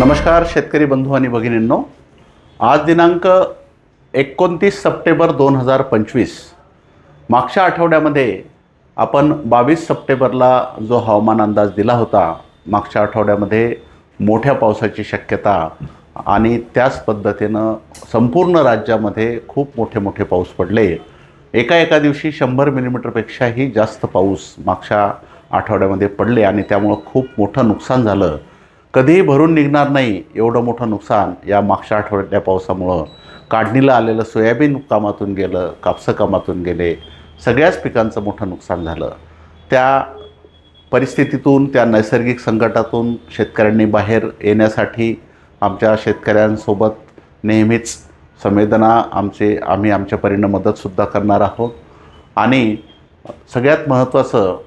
नमस्कार शेतकरी बंधू आणि भगिनींनो. आज दिनांक एकोणतीस सप्टेंबर दोन हजार पंचवीस. मागच्या आठवड्यामध्ये आपण बावीस सप्टेंबरला जो हवामान अंदाज दिला होता मागच्या आठवड्यामध्ये मोठ्या पावसाची शक्यता आणि त्याच पद्धतीनं संपूर्ण राज्यामध्ये खूप मोठे मोठे पाऊस पडले. एका एका दिवशी शंभर मिलीमीटरपेक्षाही जास्त पाऊस मागच्या आठवड्यामध्ये पडले आणि त्यामुळं खूप मोठं नुकसान झालं. कधीही भरून निघणार नाही एवढं मोठं नुकसान या मागच्या आठवड्यातल्या पावसामुळं. काढणीला आलेलं सोयाबीन कामातून गेलं कापसं कामातून गेले सगळ्याच पिकांचं मोठं नुकसान झालं. त्या परिस्थितीतून त्या नैसर्गिक संकटातून शेतकऱ्यांनी बाहेर येण्यासाठी आमच्या शेतकऱ्यांसोबत नेहमीच संवेदना आमचे आम्ही आमच्या परीनं मदतसुद्धा करणार आहोत. आणि सगळ्यात महत्त्वाचं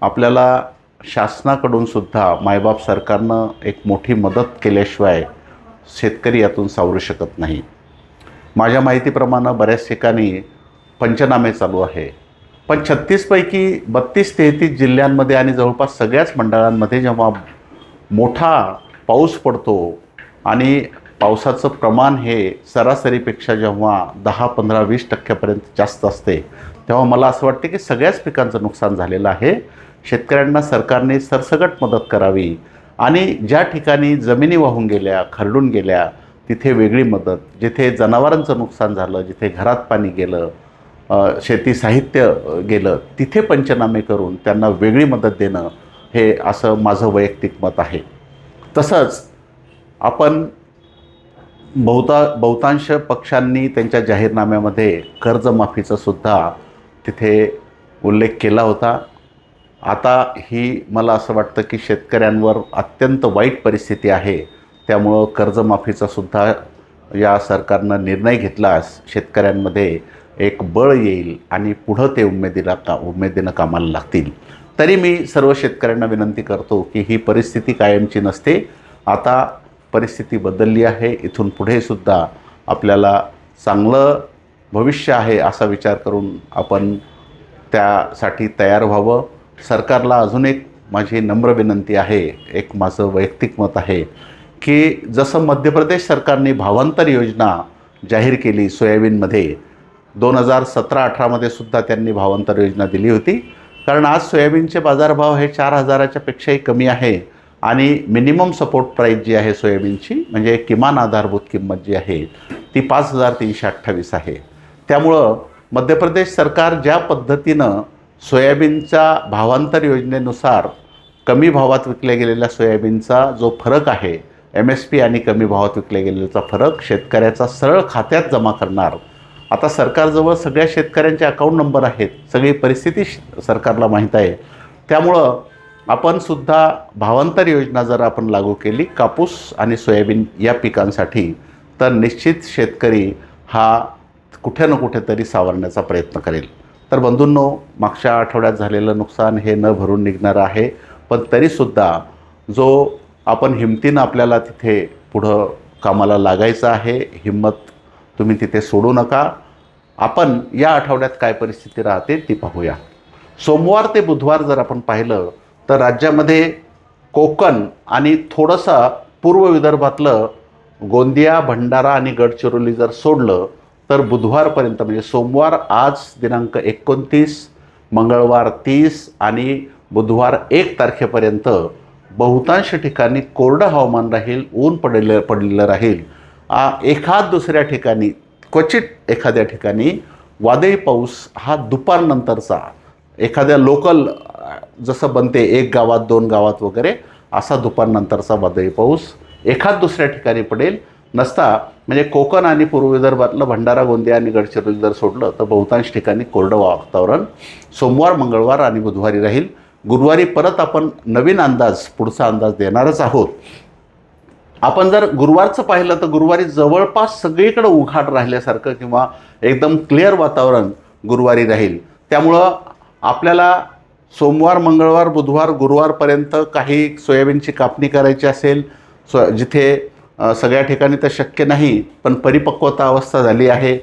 आपल्याला शासनाकडून सुद्धा मायबाप सरकारनं एक मोठी मदत केल्याशिवाय शेतकरी यातून सावरू शकत नाही. माझ्या माहितीप्रमाणे बऱ्याच ठिकाणी पंचनामे चालू आहे. पण छत्तीसपैकी बत्तीस तेहतीस जिल्ह्यांमध्ये आणि जवळपास सगळ्याच मंडळांमध्ये जेव्हा मोठा पाऊस पडतो आणि पावसाचं प्रमाण हे सरासरीपेक्षा जेव्हा दहा पंधरा वीस टक्क्यापर्यंत जास्त असते तेव्हा मला असं वाटते की सगळ्याच पिकांचं नुकसान झालेलं आहे. शेतकऱ्यांना सरकारने सरसकट मदत करावी आणि ज्या ठिकाणी जमिनी वाहून गेल्या खरडून गेल्या तिथे वेगळी मदत जिथे जनावरांचं नुकसान झालं जिथे घरात पाणी गेलं शेती साहित्य गेलं तिथे पंचनामे करून त्यांना वेगळी मदत देणं हे असं माझं वैयक्तिक मत आहे. तसंच आपण बहुता बहुतांश पक्षांनी त्यांच्या जाहीरनाम्यामध्ये कर्जमाफीचा सुद्धा तिथे उल्लेख केला होता. आता ही मला असं वाटतं की शेतकऱ्यांवर अत्यंत वाईट परिस्थिती आहे. त्यामुळं कर्जमाफीचा सुद्धा या सरकारनं निर्णय घेतलास शेतकऱ्यांमध्ये एक बळ येईल आणि पुढं ते उमेदीला का उमेदीनं कामाला लागतील. तरी मी सर्व शेतकऱ्यांना विनंती करतो की ही परिस्थिती कायमची नसते. आता परिस्थिती बदलली आहे. इथून पुढेसुद्धा आपल्याला चांगलं भविष्य आहे असा विचार करून आपण त्यासाठी तयार व्हावं. सरकारला अजून एक माझी नम्र विनंती आहे एक माझं वैयक्तिक मत आहे की जसं मध्य प्रदेश सरकारने भावांतर योजना जाहीर केली सोयाबीनमध्ये दोन हजार सतरा अठरामध्ये सुद्धा त्यांनी भावांतर योजना दिली होती. कारण आज सोयाबीनचे बाजारभाव हे चार हजाराच्या पेक्षाही कमी आहे आणि मिनिमम सपोर्ट प्राईस जी आहे सोयाबीनची म्हणजे किमान आधारभूत किंमत जी आहे ती पाच हजार तीनशे अठ्ठावीस आहे. त्यामुळं मध्य प्रदेश सरकार ज्या पद्धतीनं सोयाबीनच्या भावांतर योजनेनुसार कमी भावात विकल्या गेलेल्या सोयाबीनचा जो फरक आहे एम एस पी आणि कमी भावात विकल्या गेलेल्याचा फरक शेतकऱ्याचा सरळ खात्यात जमा करणार. आता सरकारजवळ सगळ्या शेतकऱ्यांचे अकाऊंट नंबर आहेत सगळी परिस्थिती श- सरकारला माहीत आहे. त्यामुळं आपण सुद्धा भावांतर योजना जर आपण लागू केली कापूस आणि सोयाबीन या पिकांसाठी तर निश्चित शेतकरी हा कुठे ना कुठेतरी सावरण्याचा प्रयत्न करेल. तर बंधूंनो मागच्या आठवड्यात झालेलं नुकसान हे न भरून निघणारं आहे. पण तरीसुद्धा जो आपण हिमतीनं आपल्याला तिथे पुढं कामाला लागायचं आहे हिंमत तुम्ही तिथे सोडू नका. आपण या आठवड्यात काय परिस्थिती राहते ती पाहूया. सोमवार ते बुधवार जर आपण पाहिलं तर राज्यामध्ये कोकण आणि थोडंसं पूर्व विदर्भातलं गोंदिया भंडारा आणि गडचिरोली जर सोडलं तर बुधवारपर्यंत म्हणजे सोमवार आज दिनांक एकोणतीस मंगळवार तीस आणि बुधवार एक तारखेपर्यंत बहुतांश ठिकाणी कोरडं हवामान राहील ऊन पडलेलं पडलेलं राहील. एखाद दुसऱ्या ठिकाणी क्वचित एखाद्या ठिकाणी वादळी पाऊस हा दुपारनंतरचा एखाद्या लोकल जसं बनते एक गावात दोन गावात वगैरे असा दुपारनंतरचा वादळी पाऊस एखाद दुसऱ्या ठिकाणी पडेल. नसता म्हणजे कोकण आणि पूर्व विदर्भातलं भंडारा गोंदिया आणि गडचिरोली जर सोडलं तर बहुतांश ठिकाणी कोरडं वातावरण. सोमवार मंगळवार आणि बुधवारी राहील. गुरुवारी परत आपण नवीन अंदाज पुढचा अंदाज देणारच आहोत. आपण जर गुरुवारचं पाहिलं तर गुरुवारी जवळपास सगळीकडे उघाड राहिल्यासारखं किंवा एकदम क्लिअर वातावरण गुरुवारी राहील. त्यामुळं आपल्याला सोमवार मंगळवार बुधवार गुरुवारपर्यंत काही सोयाबीनची कापणी करायची असेल सो जिथे सगळ्या ठिकाणी तर शक्य नाही पण परिपक्वता अवस्था झाली आहे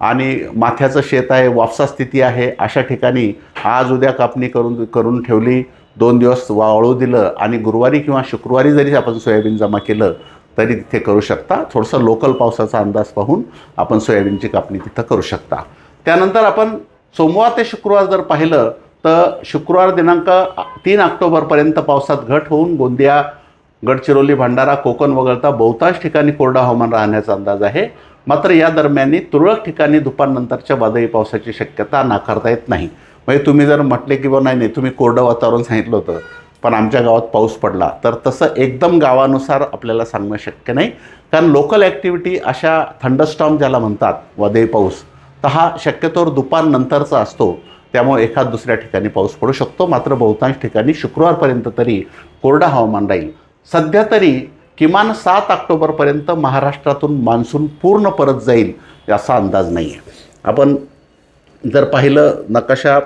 आणि माथ्याचं शेत आहे वापसा स्थिती आहे अशा ठिकाणी आज उद्या कापणी करून करून ठेवली दोन दिवस वाळू दिलं आणि गुरुवारी किंवा शुक्रवारी जरी आपण सोयाबीन जमा केलं तरी तिथे करू शकता. थोडंसं लोकल पावसाचा अंदाज पाहून आपण सोयाबीनची कापणी तिथं करू शकता. त्यानंतर आपण सोमवार ते शुक्रवार जर पाहिलं तर शुक्रवार दिनांक तीन ऑक्टोबरपर्यंत पावसात घट होऊन गोंदिया गडचिरोली भंडारा कोकण वगळता बहुतांश ठिकाणी कोरडं हवामान राहण्याचा अंदाज आहे. मात्र या दरम्यानी तुरळक ठिकाणी दुपारनंतरच्या वादळी पावसाची शक्यता नाकारता येत नाही. म्हणजे तुम्ही जर म्हटले की बा नाही नाही तुम्ही कोरडं वातावरण सांगितलं होतं पण आमच्या गावात पाऊस पडला तर तसं एकदम गावानुसार आपल्याला सांगणं शक्य नाही. कारण लोकल ॲक्टिव्हिटी अशा थंडस्टॉम ज्याला म्हणतात वादळी पाऊस तर हा शक्यतोवर दुपारनंतरचा असतो. त्यामुळे एखाद दुसऱ्या ठिकाणी पाऊस पडू शकतो. मात्र बहुतांश ठिकाणी शुक्रवारपर्यंत तरी कोरडं हवामान राहील. सध्या तरी किमान सात ऑक्टोबरपर्यंत महाराष्ट्रातून मान्सून पूर्ण परत जाईल याचा अंदाज नाही आहे आपण जर पाहिलं नकाशा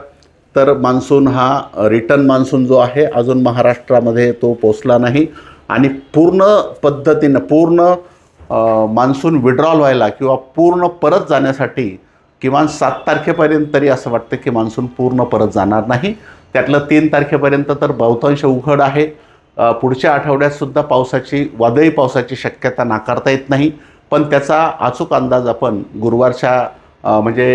तर मान्सून हा रिटर्न मान्सून जो आहे अजून महाराष्ट्रामध्ये तो पोचला नाही. आणि पूर्ण पद्धतीनं पूर्ण मान्सून विड्रॉल व्हायला किंवा पूर्ण परत जाण्यासाठी किमान सात तारखेपर्यंत तरी असं वाटतं की मान्सून पूर्ण परत जाणार नाही. त्यातलं तीन तारखेपर्यंत तर बहुतांश उघड आहे. पुढच्या आठवड्यात सुद्धा पावसाची वादळी पावसाची शक्यता नाकारता येत नाही. पण त्याचा अचूक अंदाज आपण गुरुवारच्या म्हणजे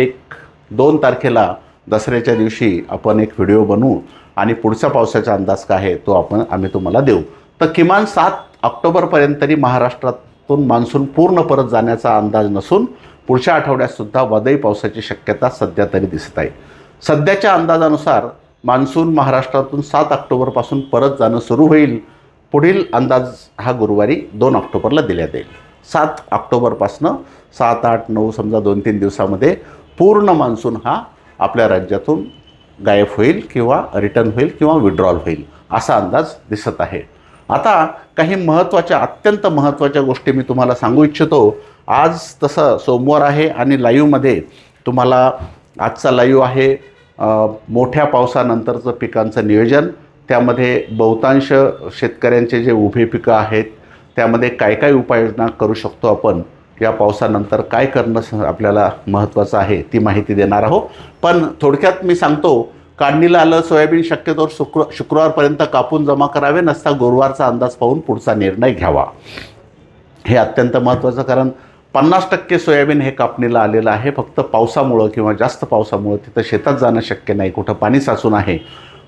एक दोन तारखेला दसऱ्याच्या दिवशी आपण एक व्हिडिओ बनवू आणि पुढचा पावसाचा अंदाज काय आहे तो आपण आम्ही तुम्हाला देऊ. तर किमान सात ऑक्टोबरपर्यंत तरी महाराष्ट्रातून मान्सून पूर्ण परत जाण्याचा अंदाज नसून पुढच्या आठवड्यातसुद्धा वादळी पावसाची शक्यता सध्या तरी दिसत आहे. सध्याच्या अंदाजानुसार मान्सून महाराष्ट्रातून सात ऑक्टोबरपासून परत जाणं सुरू होईल. पुढील अंदाज हा गुरुवारी दोन ऑक्टोबरला दिल्यात येईल सात ऑक्टोबरपासनं सात आठ नऊ समजा दोन तीन दिवसामध्ये पूर्ण मान्सून हा आपल्या राज्यातून गायब होईल किंवा रिटर्न होईल किंवा विड्रॉल होईल असा अंदाज दिसत आहे. आता काही महत्त्वाच्या अत्यंत महत्त्वाच्या गोष्टी मी तुम्हाला सांगू इच्छितो. आज तसं सोमवार आहे आणि लाईव्हमध्ये तुम्हाला आजचा लाईव्ह आहे. मोठ्या पावसानंतरचं पिकांचं नियोजन त्यामध्ये बहुतांश शेतकऱ्यांचे जे उभे पिकं आहेत त्यामध्ये काय काय उपाययोजना करू शकतो आपण? या पावसानंतर काय करणं आपल्याला महत्त्वाचं आहे ती माहिती देणार आहोत. पण थोडक्यात मी सांगतो काढणीला आलं सोयाबीन शक्यतोवर शुक्र शुक्रवारपर्यंत कापून जमा करावे नसता गुरुवारचा अंदाज पाहून पुढचा निर्णय घ्यावा. हे अत्यंत महत्त्वाचं कारण पन्नास टक्के सोयाबीन हे कापणीला आलेलं आहे. फक्त पावसामुळं किंवा जास्त पावसामुळं तिथं शेतात जाणं शक्य नाही. कुठं पाणी साचून आहे.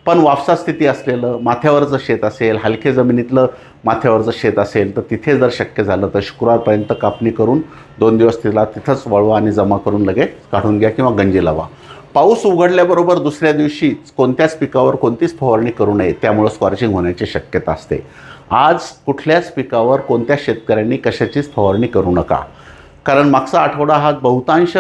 पण वापसा स्थिती असलेलं माथ्यावरचं शेत असेल हलके जमिनीतलं माथ्यावरचं शेत असेल तर तिथे जर शक्य झालं तर शुक्रवारपर्यंत कापणी करून दोन दिवस तिला तिथंच वळवा आणि जमा करून लगेच काढून घ्या किंवा गंजी लावा. पाऊस उघडल्याबरोबर दुसऱ्या दिवशी कोणत्याच पिकावर कोणतीच फवारणी करू नये. त्यामुळं स्कॉर्चिंग होण्याची शक्यता असते. आज कुठल्याच पिकावर कोणत्या शेतकऱ्यांनी कशाचीच फवारणी करू नका. कारण मागचा आठवडा हा बहुतांश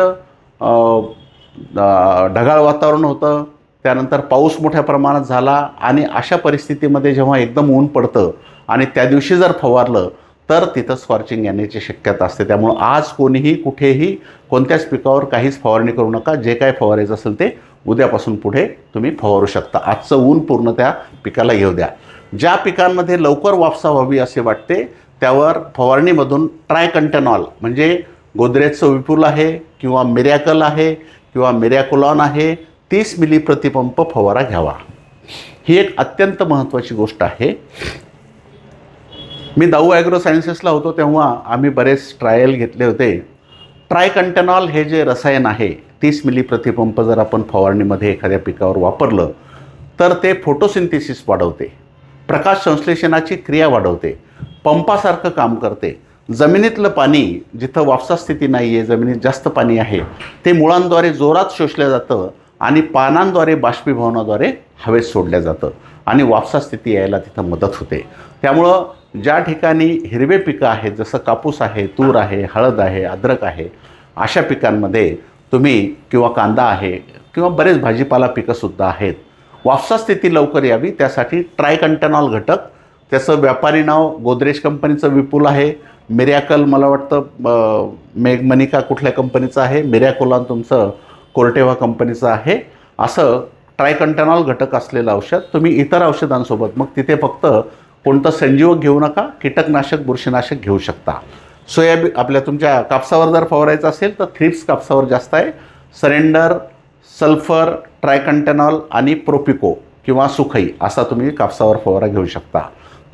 ढगाळ वातावरण होतं. त्यानंतर पाऊस मोठ्या प्रमाणात झाला आणि अशा परिस्थितीमध्ये जेव्हा एकदम ऊन पडतं आणि त्या दिवशी जर फवारलं तर तिथं स्कॉर्चिंग येण्याची शक्यता असते. त्यामुळं आज कोणीही कुठेही कोणत्याच पिकावर काहीच फवारणी करू नका. जे काय फवारायचं असेल ते उद्यापासून पुढे तुम्ही फवारू शकता. आजचं ऊन पूर्ण त्या पिकाला येऊ द्या. ज्या पिकांमध्ये लवकर वापसा व्हावी असे वाटते त्यावर फवारणीमधून ट्रायकंटेनॉल म्हणजे गोदरेजचं विपुल आहे किंवा मिरॅकल आहे किंवा मिरॅकुलॉन आहे तीस मिली प्रतिपंप फवारा घ्यावा. ही एक अत्यंत महत्त्वाची गोष्ट आहे. मी दाऊ ॲग्रो सायन्सेसला होतो तेव्हा आम्ही बरेच ट्रायल घेतले होते. ट्रायकंटेनॉल हे जे रसायन आहे तीस मिली प्रतिपंप जर आपण फवारणीमध्ये एखाद्या पिकावर वापरलं तर ते फोटोसिंथेसिस वाढवते. प्रकाश संश्लेषणाची क्रिया वाढवते. पंपासारखं काम करते. जमिनीतलं पाणी जिथं वापसा स्थिती नाही आहे जमिनीत जास्त पाणी आहे ते मुळांद्वारे जोरात शोषलं जातं आणि पानांद्वारे बाष्पीभवनाद्वारे हवेत सोडलं जातं आणि वापसा स्थिती यायला तिथं मदत होते. त्यामुळं ज्या ठिकाणी हिरवे पिकं आहेत जसं कापूस आहे तूर आहे हळद आहे अद्रक आहे अशा पिकांमध्ये तुम्ही किंवा कांदा आहे किंवा बरेच भाजीपाला पिकंसुद्धा आहेत वापसा स्थिती लवकर यावी. त्यासाठी ट्रायकंटनॉल घटक त्याचं व्यापारी नाव गोदरेज कंपनीचं विपुल आहे. मिरॅकल मला वाटतं अं, कुठल्या कंपनीचं आहे मिरॅकोलॉन तुमचं कोर्टेवा कंपनीचं आहे. असं ट्रायकंटेनॉल घटक असलेलं औषध तुम्ही इतर औषधांसोबत मग तिथे फक्त कोणतं संजीवक घेऊ नका कीटकनाशक बुरशीनाशक घेऊ शकता. सोयाबीन आपल्या तुमच्या कापसावर जर फवारायचं असेल तर थ्रिप्स कापसावर जास्त आहे. सरेंडर सल्फर ट्रायकंटेनॉल आणि प्रोपिको किंवा सुखई असा तुम्ही कापसावर फवारा घेऊ शकता.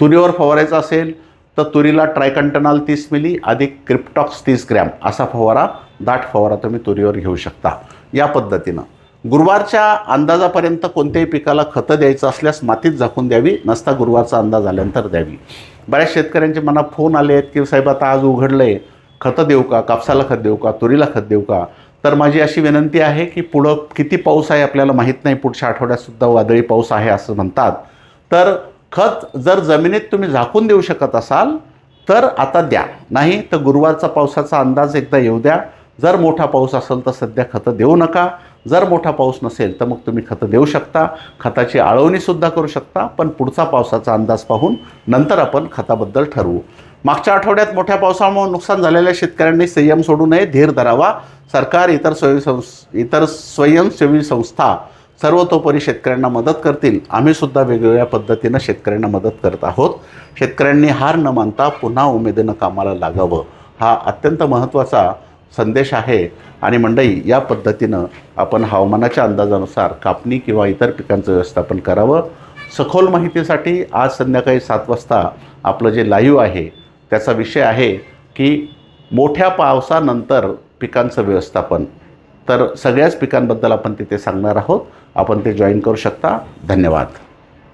तुरीवर फवारायचा असेल तर तुरीला ट्रायकंटनाल तीस मिली अधिक क्रिप्टॉक्स तीस ग्रॅम असा फवारा दाट फवारा तुम्ही तुरीवर घेऊ शकता. या पद्धतीनं. गुरुवारच्या अंदाजापर्यंत कोणत्याही पिकाला खतं द्यायचं असल्यास मातीत झाकून द्यावी नसता गुरुवारचा अंदाज आल्यानंतर द्यावी. बऱ्याच शेतकऱ्यांचे मला फोन आले आहेत की साहेब आता आज उघडलं आहे खतं देऊ का? कापसाला खत देऊ का? तुरीला खत देऊ का? तर माझी अशी विनंती आहे की पुढं किती पाऊस आहे आपल्याला माहीत नाही. पुढच्या आठवड्यातसुद्धा वादळी पाऊस आहे असं म्हणतात. तर खत जर जमिनीत तुम्ही झाकून देऊ शकत असाल तर आता द्या. नाही तर गुरुवारचा पावसाचा अंदाज एकदा येऊ द्या. जर मोठा पाऊस असेल तर सध्या खतं देऊ नका. जर मोठा पाऊस नसेल तर मग तुम्ही खतं देऊ शकता. खताची आळवणीसुद्धा करू शकता. पण पुढचा पावसाचा अंदाज पाहून नंतर आपण खताबद्दल ठरवू. मागच्या आठवड्यात मोठ्या पावसामुळे नुकसान झालेल्या शेतकऱ्यांनी संयम सोडू नये धीर धरावा. सरकार इतर स्वयंसंस इतर स्वयंसेवी संस्था सर्वतोपरी शेतकऱ्यांना मदत करतील. आम्हीसुद्धा वेगवेगळ्या पद्धतीनं शेतकऱ्यांना मदत करत आहोत. शेतकऱ्यांनी हार न मानता पुन्हा उमेदीनं कामाला लागावं. हा अत्यंत महत्त्वाचा संदेश आहे. आणि मंडई या पद्धतीनं आपण हवामानाच्या अंदाजानुसार कापणी किंवा इतर पिकांचं व्यवस्थापन करावं. सखोल माहितीसाठी आज संध्याकाळी सात वाजता आपलं जे लाईव्ह आहे त्याचा विषय आहे की मोठ्या पावसानंतर पिकांचं व्यवस्थापन. तर सगळ्याच पिकांबद्दल आपण तिथे सांगणार आहोत. आपण ते जॉईन करू शकता. धन्यवाद.